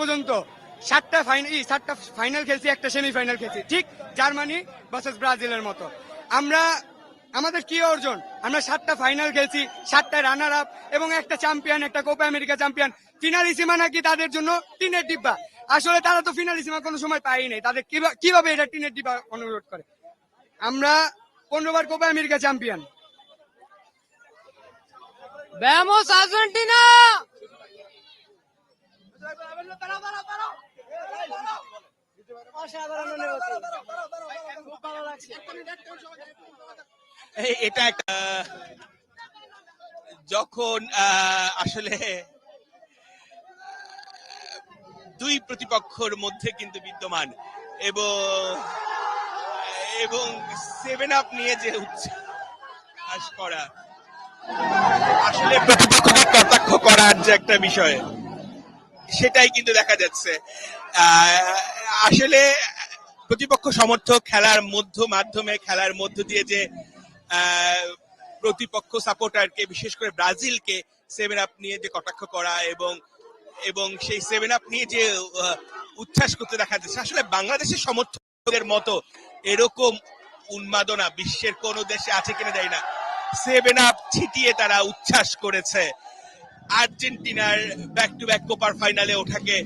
পর্যন্ত সাতটা ফাইনাল সাতটা ফাইনাল খেলছি, একটা সেমিফাইনাল খেলছি। ঠিক জার্মানি ভার্সেস ব্রাজিলের মতো। আমরা, আমাদের কি অর্জন? আমরা সাতটা ফাইনাল খেলছি, সাতটা রানার আপ এবং একটা চ্যাম্পিয়ন একটা কোপা আমেরিকা চ্যাম্পিয়ন ফিনালিসিমা নাকি তাদের জন্য? টিনের ডিব্বা। আসলে তারা তো ফিনালিসিমা কোনো সময় পায়ই নাই। তাদের কীভাবে এটা টিনের ডিব্বা অনুরোধ করে? আমরা পনেরোবার কোপা আমেরিকা চ্যাম্পিয়ন ব্যামোস Argentina! এটা একটা যখন আসলে দুই প্রতিপক্ষের মধ্যে কিন্তু বিদ্যমান এবং এবং সেভেন আপ নিয়ে যে উচ্ছ্বাস করা, আসলে প্রতিপক্ষকে কটাক্ষ করার যে একটা বিষয়। সেটাই কিন্তু দেখা যাচ্ছে। আসলে প্রতিপক্ষ সমর্থক খেলার মধ্য মাধ্যমে, খেলার মধ্য দিয়ে যে প্রতিপক্ষ সাপোর্টারকে, বিশেষ করে ব্রাজিলকে সেভেন আপ নিয়ে যে কটাক্ষ করা এবং এবং সেই সেভেন আপ নিয়ে যে উচ্ছ্বাস করতে দেখা যাচ্ছে, আসলে বাংলাদেশের সমর্থকদের মতো এরকম উন্মাদনা বিশ্বের কোন দেশে আছে কিনা জানি না। সেভেন আপ ছিটিয়ে তারা উচ্ছ্বাস করেছে। আর্জেন্টিনার ব্যাক টু ব্যাক কোপার ফাইনালে ওঠাকে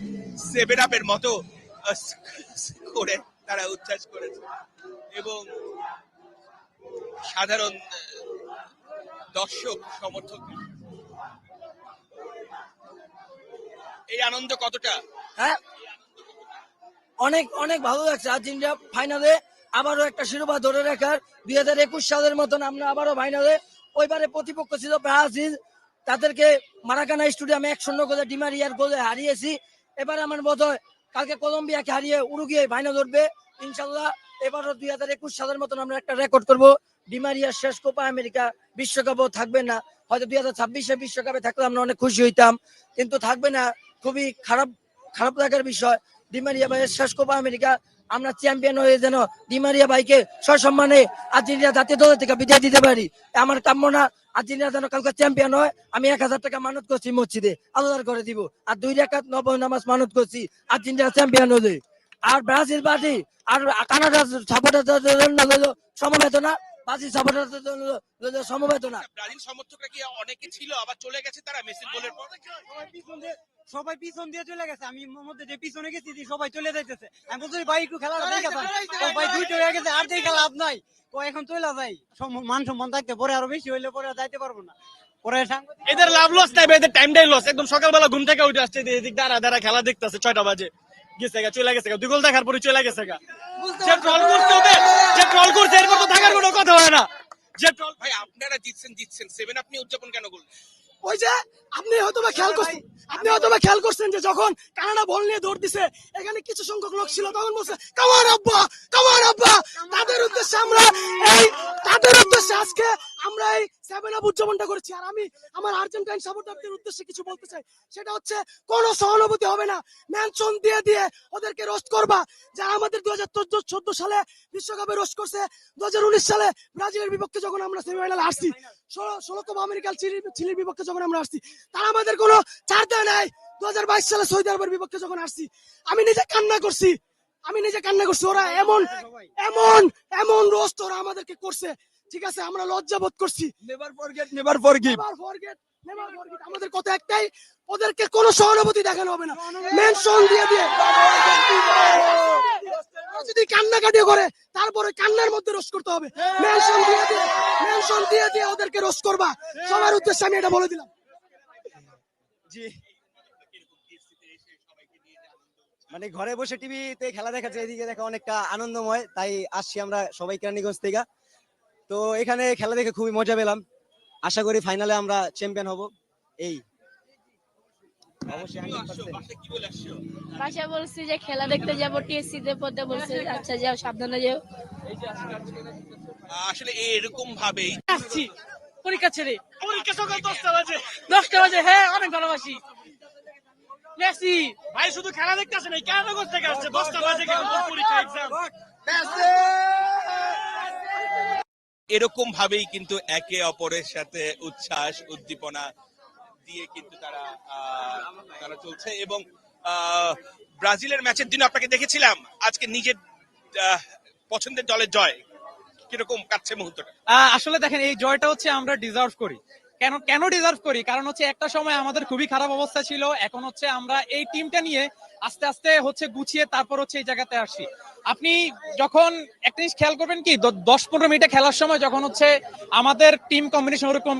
সেভেন আপের মতো করে তারা উচ্ছ্বাস করেছে। এবং সাধারণ দর্শক, সমর্থক। এই আনন্দ কতটা? হ্যাঁ অনেক অনেক ভালো লাগছে আর্জেন্টিনা ফাইনালে আবারও একটা শিরোপা ধরে রাখার। দুই হাজার একুশ সালের মতন আমরা আবারও ফাইনালে ওইবারে প্রতিপক্ষ ছিল ব্রাজিল। তাদেরকে মারাকানা স্টেডিয়ামে এক শূন্য গোলে ডিমারিয়ার গোলে হারিয়েছি। এবারে আমার হয় কালকে কলম্বিয়াকে হারিয়ে উরুগিয়ে ফাইনাল উঠবে ইনশাল্লাহ এবারও দুই হাজার একুশ সালের মতন আমরা একটা রেকর্ড করব। ডিমারিয়ার শেষ কোপা আমেরিকা বিশ্বকাপও থাকবে না। হয়তো দুই হাজার ছাব্বিশে বিশ্বকাপে থাকলে আমরা অনেক খুশি হইতাম। কিন্তু থাকবে না, খুবই খারাপ খারাপ লাগার বিষয়। ডিমারিয়া ভাইয়ের শেষ কোপা আমেরিকা আমরা চ্যাম্পিয়ন হয়ে যেন ডিমারিয়া ভাইকে সসম্মানে আর্জেন্টিনা জাতীয় দল থেকে বিদায় দিতে পারি। আমার কামনা আর্জেন্টিনা যেন কালকে চ্যাম্পিয়ন হয়, আমি এক হাজার টাকা মানত করছি মসজিদে আলাদা করে দিব। আর দুই রেখাত নব নামাজ মানত করছি আর্জেন্টিনা চ্যাম্পিয়ন হলে। আর ব্রাজিল পার্টি আর কানাডা সাপোর্টার জন্য সমবেদনা জন্য সমবেদনা ব্রাজিল সমর্থকরা কি অনেকে ছিল আবার চলে গেছে তারা মেসির গোলের পর? সবাই পিছন দিয়ে চলে গেছে। আমি মধ্যে যে পিছনে গেছি সবাই চলে যাইতেছে। আমি বলছি ভাই একটু খেলা ভাই। দুইটা হয়ে গেছে আর দেখে লাভ নাই ও এখন চলে যাই মান সম্মান থাকতে পরে আরও বেশি হইলে পরে আর যাইতে পারব না। এদের লাভ লস নাই এদের টাইমটাই লস একদম সকালবেলা ঘুম থেকে উঠে আসছে এদিক দাঁড়া দাঁড়া খেলা দেখতেছে ছয়টা বাজে। গেছে গা চলে গেছে গা। দুই গোল দেখার পরে চলে গেছে গা। যে ট্রল করছে ওদের যে ট্রল করছে এরপর তো থাকার কোনো কথা হয় না। যে ট্রল ভাই আপনারা জিতছেন জিতছেন। সেভেন আপনি উদযাপন কেন করলেন? ওই যে আপনি হয়তো বা খেয়াল করছেন আপনি হয়তো বা খেয়াল করছেন যে যখন কানাডা বল নিয়ে দৌড় দিছে এখানে কিছু সংখ্যক লোক ছিল তখন বলছে কামার আব্বা কামার আব্বা! তাদের উদ্দেশ্যে আমরা এই তাদের উদ্দেশ্যে আজকে আমরা এই সেভেন আপ উদযাপনটা করেছি। আর আমি আমার আর্জেন্টাইন সাপোর্টারদের উদ্দেশ্যে কিছু বলতে চাই। সেটা হচ্ছে কোনো সহানুভূতি হবে না। দিয়ে দিয়ে ওদেরকে রোস্ট করবা। যারা আমাদের দু হাজার চোদ্দ সালে বিশ্বকাপে রোস্ট করছে দু হাজার উনিশ সালে ব্রাজিলের বিপক্ষে যখন আমরা সেমিফাইনালে আসছি ষোলো ষোলো আমেরিকার চিলির বিপক্ষে যখন আমরা আসছি তারা আমাদের কোনো ছাড় দেয় নাই। দু হাজার বাইশ সালে সৌদি আরবের বিপক্ষে যখন আসছি আমি নিজে কান্না করছি। আমি নিজে কান্না করছি। ওরা এমন এমন এমন রোস্ট ওরা আমাদেরকে করছে। ঠিক আছে আমরা লজ্জা বোধ করছি। Never forget never forgive Never forget, never forget. আমাদের কথা একটাই ওদেরকে কোনো সহানুভূতি দেখানো হবে না। মেনশন দিয়ে দিয়ে। যদি কান্নাকাটি করে তারপরে কান্নার মধ্যে রোশ করতে হবে। মেনশন দিয়ে দিয়ে মেনশন দিয়ে দিয়ে ওদেরকে রোশ করবা। সবার উদ্দেশ্যে আমি এটা বলে দিলাম। জি। মানে ঘরে বসে টিভিতে খেলা দেখাচ্ছে এদিকে দেখা অনেকটা আনন্দময় তাই আসছি আমরা সবাই কেরানীগঞ্জ থেকে। তো এখানে খেলা দেখে খুবই মজা পেলাম। আশা করি ফাইনালে আমরা চ্যাম্পিয়ন হব। এই। অবশ্যই 100% বাসায় কি বলে আসছো? বাসায় বলছি যে খেলা দেখতে যাব টিএসসি তে পড়তে বলছে আচ্ছা যাও সাবধানে যাও। আসলে এরকম ভাবেই আসছি। পরীক্ষা ছেড়ে। পরীক্ষা সকাল দশটা বাজে। দশটা বাজে হ্যাঁ অনেক ভালোবাসি। মেসি ভাই শুধু খেলা দেখতে আসে নাই কেরানগঞ্জ থেকে আসছে? দশটা বাজে কেন পরীক্ষা এক্সাম এরকম ভাবেই কিন্তু একে অপরের সাথে উচ্ছ্বাস, উদ্দীপনা দিয়ে কিন্তু তারা তারা চলছে এবং ব্রাজিলের ম্যাচের দিন আপনাকে দেখেছিলাম। আজকে নিজের পছন্দের দলের জয় কীরকম কাটছে মুহূর্তটা? আসলে দেখেন, এই জয়টা হচ্ছে আমরা ডিজার্ভ করি। কেন কেন ডিজার্ভ করি? কারণ হচ্ছে একটা সময় আমাদের খুবই খারাপ অবস্থা ছিল। এখন হচ্ছে আমরা এই টিমটা নিয়ে আস্তে আস্তে হচ্ছে গুছিয়ে তারপর হচ্ছে এই জায়গাতে আসি। আপনি যখন একটা জিনিস খেয়াল করবেন কি দশ পনেরো মিনিটে খেলার সময় যখন হচ্ছে আমাদের টিম কম্বিনেশন ওরকম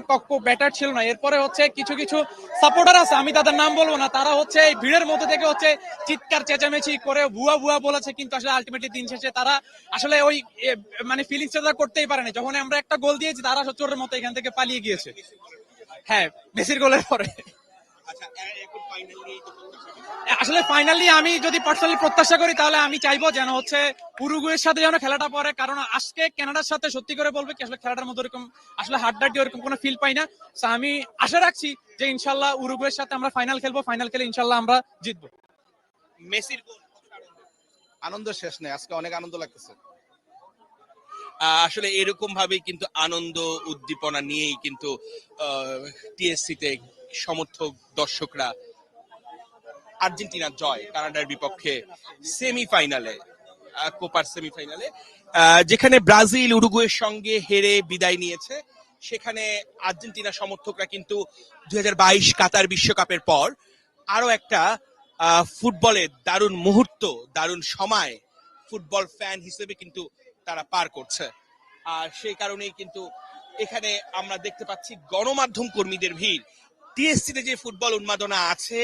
ব্যাটার ছিল না, এরপরে হচ্ছে কিছু কিছু সাপোর্টার আছে, আমি তাদের নাম বলব না, তারা হচ্ছে এই ভিড়ের মধ্যে থেকে হচ্ছে চিৎকার, চেঁচামেচি করে ভুয়া ভুয়া বলেছে, কিন্তু আসলে আলটিমেটলি দিন শেষে তারা আসলে ওই মানে ফিলিংস তারা করতেই পারেনি। যখন আমরা একটা গোল দিয়েছি, তারা চোরের মতো এখান থেকে পালিয়ে গিয়েছে। হ্যাঁ মেসির গোলের পরে। আসলে ফাইনালি আমি যদি পার্সোনালি প্রত্যাশা করি তাহলে আমি চাইব যেন হচ্ছে উরুগুয়ের সাথে যেন খেলাটা পরে কারণ আজকে কানাডার সাথে সত্যি করে বলব কি আসলে খেলাটার মধ্যে এরকম আসলে হাড্ডাড্ডি ওরকম কোনো ফিল পাই না। আমি আশা রাখছি যে ইনশাল্লাহ উরুগুয়ের সাথে আমরা ফাইনাল খেলব ফাইনাল খেলে ইনশাল্লাহ আমরা জিতবো। মেসির গোল আনন্দ শেষ নেই আজকে অনেক আনন্দ লাগতেছে। আহ, আসলে এরকম ভাবেই কিন্তু আনন্দ উদ্দীপনা নিয়েই কিন্তু টিএসসি তে সমর্থক দর্শকরা আর্জেন্টিনার জয় কানাডার বিপক্ষে সেমিফাইনালে কোপার সেমিফাইনালে যেখানে ব্রাজিল উরুগুয়ের সঙ্গে হেরে বিদায় নিয়েছে, সেখানে আর্জেন্টিনা সমর্থকরা কিন্তু দুই কাতার বিশ্বকাপের পর আরও একটা ফুটবলের দারুণ মুহূর্ত, দারুণ সময় ফুটবল ফ্যান হিসেবে কিন্তু তারা পার করছে। আর সেই কারণেই কিন্তু এখানে আমরা দেখতে পাচ্ছি গণমাধ্যম কর্মীদের ভিড়। টিএসসি তে যে ফুটবল উন্মাদনা আছে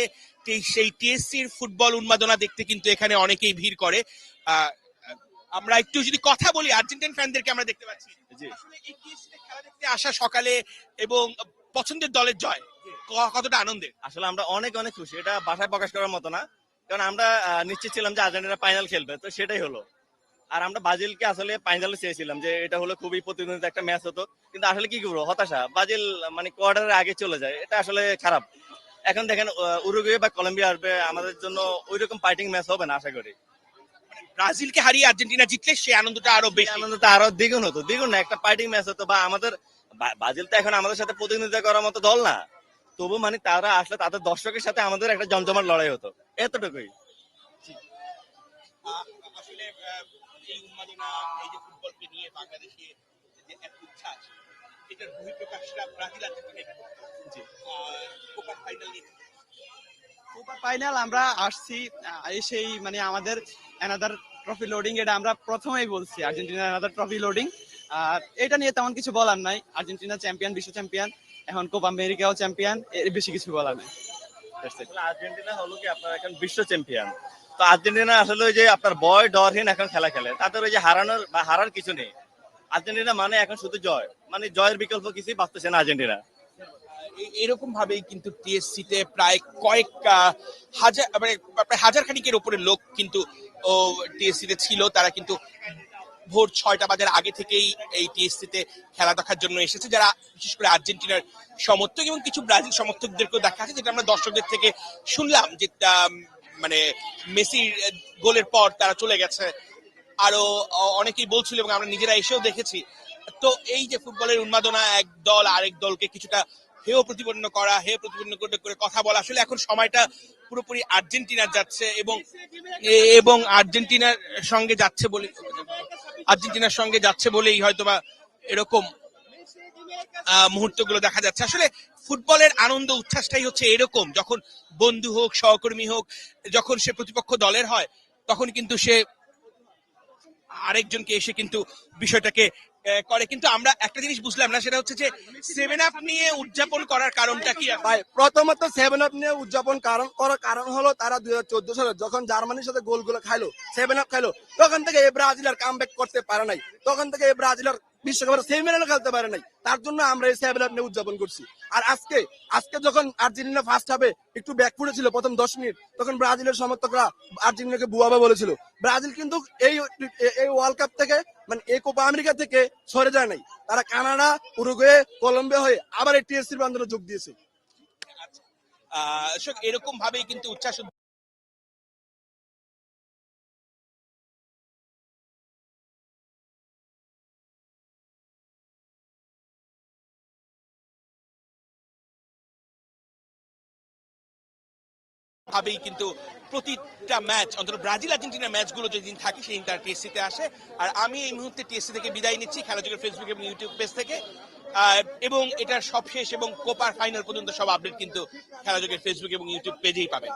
সেই টিএসসি এর ফুটবল উন্মাদনা দেখতে কিন্তু এখানে অনেকেই ভিড় করে। আমরা একটু যদি কথা বলি আর্জেন্টিন ফ্যানদেরকে আমরা দেখতে পাচ্ছি। আসলে এই TSC খেলা দেখতে আসা সকালে এবং পছন্দের দলের জয় কতটা আনন্দের? আসলে আমরা অনেক অনেক খুশি। এটা বাসায় প্রকাশ করার মতো না। কারণ আমরা নিশ্চিত ছিলাম যে আর্জেন্টিনা ফাইনাল খেলবে তো সেটাই হলো। আর আমরা ব্রাজিলকে আসলে ফাইনালে চেয়েছিলাম যে এটা হলো খুবই প্রতিদ্বন্দ্বিতা একটা ম্যাচ হতো। কিন্তু আসলে কি করব? হতাশা। ব্রাজিল মানে কোয়ার্টারের আগে চলে যায়। এটা আসলে খারাপ। এখন দেখেন উরুগুয়ে বা কলম্বিয়া আসবে আমাদের জন্য ওই রকম ফাইটিং ম্যাচ হবে না আশা করি। ব্রাজিলকে হারিয়ে আর্জেন্টিনা জিতলে সেই আনন্দটা আরও বেশি। আনন্দটা আরও দ্বিগুণ হতো। দ্বিগুণ না একটা ফাইটিং ম্যাচ হতো বা আমাদের ব্রাজিল তো এখন আমাদের সাথে প্রতিনিধিত্ব করার মতো দল না। তবু মানে তারা আসলে তাদের দর্শকের সাথে আমাদের একটা জমজমাট লড়াই হতো। এতটুকুই। আসলে এই উন্মাদনা এই যে ফুটবলকে নিয়ে বাংলাদেশে যে এক উচ্ছ্বাস এটার বহিঃপ্রকাশটা ব্রাজিল আর্জেন্টিনা কোপা ফাইনাল নিয়ে সুপার ফাইনাল আমরা আসছি এসেই মানে আমাদের অ্যানাদার ট্রফি লোডিং এটা আমরা প্রথমেই বলছি আর্জেন্টিনা অ্যানাদার ট্রফি লোডিং আর এটা নিয়ে তেমন কিছু বলার নাই। আর্জেন্টিনা চ্যাম্পিয়ন বিশ্ব চ্যাম্পিয়ন এখন কোপা আমেরিকাও চ্যাম্পিয়ন এর বেশি কিছু বলার নেই। আর্জেন্টিনা হলো কি আপনার এখন বিশ্ব চ্যাম্পিয়ন তো আর্জেন্টিনা আসলে ওই যে আপনার বয় ডরহীন এখন খেলা খেলে। তাদের ওই যে হারানোর বা হারার কিছু নেই। আর্জেন্টিনা মানে এখন শুধু জয়। মানে জয়ের বিকল্প কিছুই পাচ্ছে না আর্জেন্টিনা। এরকম ভাবেই কিন্তু টিএসসি তে প্রায় কয়েক হাজার মানে প্রায় হাজার খানিকের উপরে লোক কিন্তু টিএসসি তে ছিল। তারা কিন্তু ভোর ছয়টা বাজার আগে থেকেই এই টিএসসি তে খেলা দেখার জন্য এসেছে। যারা বিশেষ করে আর্জেন্টিনার সমর্থক এবং কিছু ব্রাজিল সমর্থকদেরকেও দেখা আছে, যেটা আমরা দর্শকদের থেকে শুনলাম যে মানে মেসির গোলের পর তারা চলে গেছে। আরও অনেকেই বলছিল এবং আমরা নিজেরা এসেও দেখেছি। তো এই যে ফুটবলের উন্মাদনা, এক দল আরেক দলকে কিছুটা হেয় প্রতিপন্ন করা, হেয় প্রতিপন্ন করে কথা বলা, আসলে এখন সময়টা পুরোপুরি আর্জেন্টিনার যাচ্ছে এবং এবং আর্জেন্টিনার সঙ্গে যাচ্ছে বলে, আর্জেন্টিনার সঙ্গে যাচ্ছে বলেই হয়তোবা এরকম মুহূর্তগুলো দেখা যাচ্ছে। আসলে ফুটবলের আনন্দ, উচ্ছ্বাসটাই হচ্ছে এরকম। যখন বন্ধু হোক, সহকর্মী হোক, যখন সে প্রতিপক্ষ দলের হয়, তখন কিন্তু সে আরেকজনকে এসে কিন্তু বিষয়টাকে করে। কিন্তু আমরা একটা জিনিস বুঝলাম না, সেটা হচ্ছে যে সেভেন আপ নিয়ে উদযাপন করার কারণটা কি ভাই, প্রথমত সেভেন আপ নিয়ে উদযাপন কারণ, করার কারণ হলো তারা দুই হাজার চোদ্দ সালে যখন জার্মানির সাথে গোলগুলো খাইলো সেভেন আপ খাইলো, তখন থেকে এই ব্রাজিল আর কাম করতে পারে নাই। তখন থেকে এই ব্রাজিল আর বিশ্বকাপের খেলতে পারে নাই। তার জন্য আমরা এই নিয়ে উদযাপন করছি। আর আজকে আজকে যখন আর্জেন্টিনা ফার্স্ট একটু ছিল প্রথম দশ মিনিট, তখন ব্রাজিলের সমর্থকরা আর্জেন্টিনাকে বলেছিল। ব্রাজিল কিন্তু এই এই ওয়ার্ল্ড কাপ থেকে মানে এই কোপা আমেরিকা থেকে সরে যায় নাই। তারা কানাডা, উরুগুয়ে, কলম্বিয়া হয়ে আবার এই টিএসসির আন্দোলনে যোগ দিয়েছে। আহ এরকম ভাবেই কিন্তু উচ্ছ্বাস ভাবেই কিন্তু প্রতিটা ম্যাচ, অন্তত ব্রাজিল আর্জেন্টিনা ম্যাচগুলো যেদিন থাকে সেদিন তারা টিএসসিতে আসে। আর আমি এই মুহূর্তে টিএসসি থেকে বিদায় নিচ্ছি খেলাযোগের ফেসবুক এবং ইউটিউব পেজ থেকে। এবং এটার সবশেষ এবং কোপার ফাইনাল পর্যন্ত সব আপডেট কিন্তু খেলাযোগের ফেসবুক এবং ইউটিউব পেজেই পাবেন।